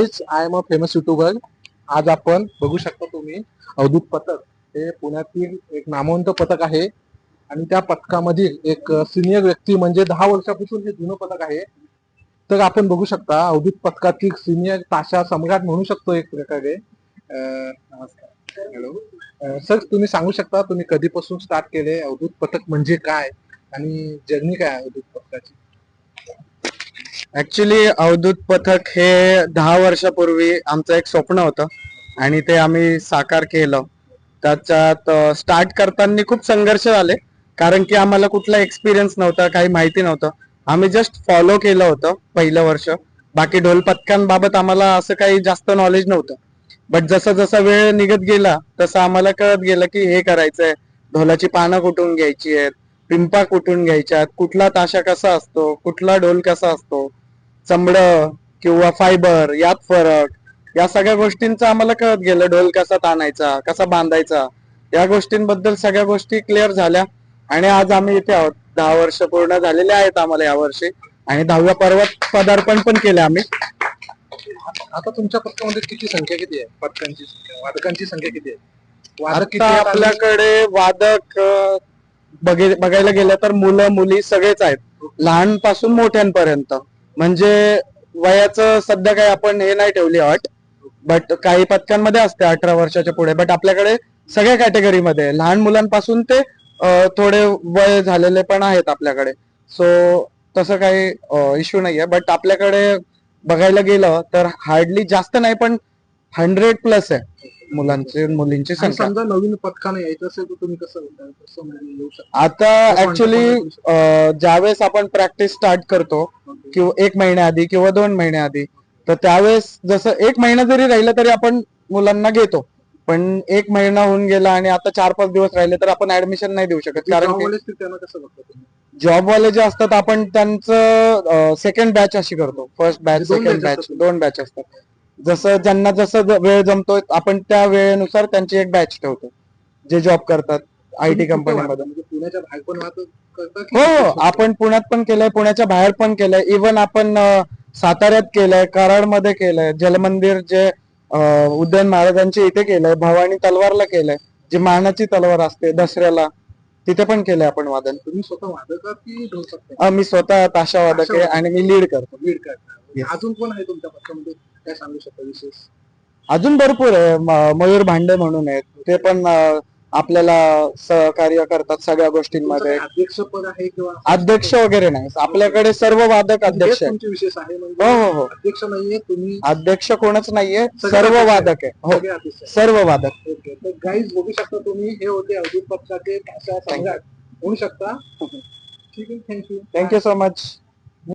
I am a famous YouTuber आज आपण बघू शकता तुम्ही अवधूत पथक. हे पुण्यातील एक नामवंत पथक आहे. आणि त्या पथकामधील एक सिनियर व्यक्ती म्हणजे दहा वर्षापासून हे जुनं पथक आहे. तर आपण बघू शकता अवधूत पथकातील सिनियर ताशा सम्राट म्हणू शकतो एक प्रकारे. नमस्कार. हॅलो सर तुम्ही सांगू शकता तुम्ही कधीपासून स्टार्ट केले? अवधूत पथक म्हणजे काय? आणि जर्नी काय अवधूत पथकाची? ऍक्च्युली अवधूत पथक हे दहा वर्षापूर्वी आमचं एक स्वप्न होतं आणि ते आम्ही साकार केलं. त्याच्यात स्टार्ट करताना खूप संघर्ष झाले कारण की आम्हाला कुठला एक्सपिरियन्स नव्हता काही माहिती नव्हतं. आम्ही जस्ट फॉलो केलं होतं पहिलं वर्ष. बाकी ढोल पथकांबाबत आम्हाला असं काही जास्त नॉलेज नव्हतं. बट जसा जसा वेळ निघत गेला तसं आम्हाला कळत गेलं की हे करायचंय. ढोलाची पानं कुठून घ्यायची आहेत? पिंपा कुठून घ्यायच्यात कुठला ताशा कसा असतो? कुठला ढोल कसा असतो? चमड किंवा फायबर यात फरक. या सगळ्या गोष्टींचं आम्हाला कळत गेलं. ढोल कसा ताणायचा कसा बांधायचा या गोष्टींबद्दल सगळ्या गोष्टी क्लिअर झाल्या. आणि आज आम्ही इथे आहोत. दहा वर्ष पूर्ण झालेले आहेत आम्हाला या वर्षी. आणि दहाव्या पर्वात पदार्पण पण केले आम्ही. आता तुमच्या पथकामध्ये किती संख्या किती आहे? पथकांची वादकांची संख्या किती आहे? आपल्याकडे वादक बघायला गेलं तर मुलं मुली सगळेच आहेत. लहानपासून मोठ्यांपर्यंत. म्हणजे वयाचं सध्या काही आपण हे नाही ठेवली अट बट काही पथकांमध्ये असते अठरा वर्षाच्या पुढे. बट आपल्याकडे सगळ्या कॅटेगरीमध्ये लहान मुलांपासून ते थोडे वय झालेले पण आहेत आपल्याकडे. सो तसं काही इश्यू नाहीये. बट आपल्याकडे बघायला गेलं तर हार्डली जास्त नाही पण हंड्रेड प्लस आहे. मुलांची मुलींची आणि संख्या. समजा नवीन पथकाने यायचं असेल तर तुम्ही कसं म्हणजे येऊ शकता? आता ऍक्च्युली ज्यावेळेस आपण प्रॅक्टिस स्टार्ट करतो किंवा एक महिन्याआधी किंवा दोन महिन्याआधी तर त्यावेळेस जसं एक महिना जरी राहिलं तरी आपण मुलांना घेतो. पण एक महिना होऊन गेला आणि आता चार पाच दिवस राहिले तर आपण ऍडमिशन नाही देऊ शकत. कारण की जॉबवाले असतील त्यांना कसं बघता तुम्ही? जॉबवाले जे असतात आपण त्यांचं सेकंड बॅच अशी करतो. फर्स्ट बॅच दोन सेकंड बॅच असतात. दोन बॅच असतात. जसं ज्यांना जसं वेळ जमतोय आपण त्या वेळेनुसार त्यांची एक बॅच ठेवतो जे जॉब करतात आय टी कंपनीमध्ये पुण्याच्या बाहेर पण हो हो? आपण पुण्यात पण केलंय पुण्याच्या बाहेर पण केलंय. इवन आपण साताऱ्यात केलंय कराडमध्ये केलंय जलमंदिर जे उदयन महाराजांचे इथे केलंय भवानी तलवारला केलंय जी मानाची तलवार असते दसऱ्याला तिथे पण केलंय आपण वादन. तुम्ही स्वतः वादक की ढोल मी स्वतः ताशा वादक आहे आणि मी लीड करतो. लीड करता. अजून कोण आहे तुमच्या पथकामध्ये काय सांगू शकता विशेष? अजून भरपूर आहे. म- मयूर भांडे म्हणून आहेत. ते पण अं, आपल्याला सहकार्य करतात सगळ्या तुमचं गोष्टींमध्ये काही अध्यक्ष पद आहे किंवा अध्यक्ष वगैरे नाही. आपल्याकडे सर्व वादक हेच अध्यक्ष आहेत. तुमचे विशेष आहे हो म्हणजे हो हो अध्यक्ष नाहीये तुम्ही अध्यक्ष कोणच नाहीये. सर्व वादक आहे हो. सगळे अध्यक्ष आहे. सर्व वादक. ओके. तर गाईज बघू शकता तुम्ही हे होते अवधूत पक्षाचे भाषा सम्राट होऊ शकता. ठीक आहे. Thank you thank you so much